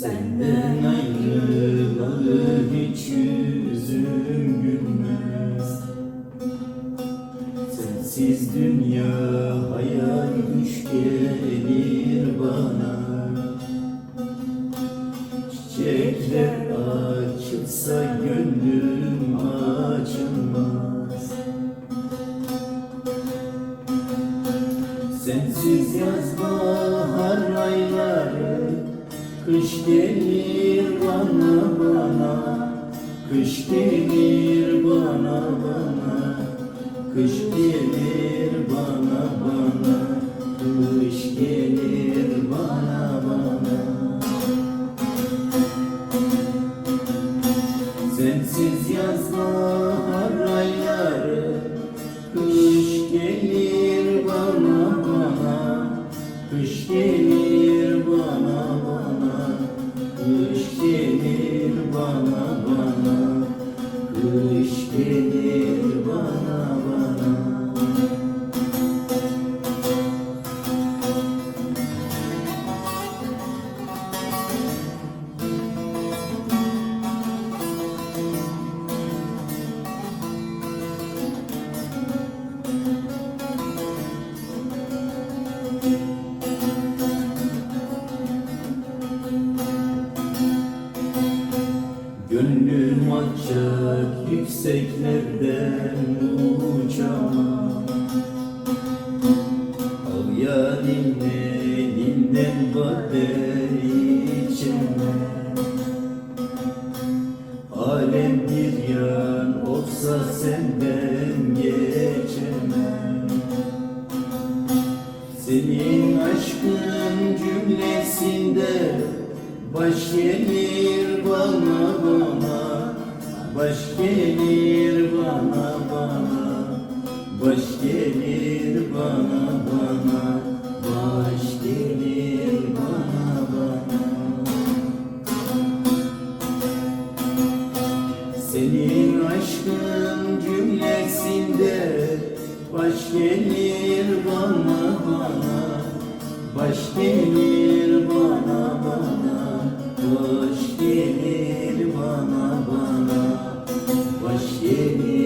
Senden ayrılalı hiç yüzüm gülmez. Sensiz dünya hayal düş gelir bana. Çiçekler açılsa gönlüm açılmaz. Sensiz yaz bahar aylar Kış gelir bana bana. Kış gelir bana bana. Kış gelir bana bana. Kış gelir bana bana. Sensiz yaz bahar ayları Kış gelir bana bana. Kış gelir Kış gelir bana bana. Kış gelir bana bana Gönlüm açacak yükseklerden uçamam Al yarim elinden bade içemem Alem bir yan olsa senden geçemem. Senin aşkın cümlesinde Baş gelir bana bana. Baş gelir bana bana. Baş gelir bana bana. Baş gelir bana bana. Senin aşkın cümlesinde Baş gelir bana bana. Baş gelir bana Baş gelir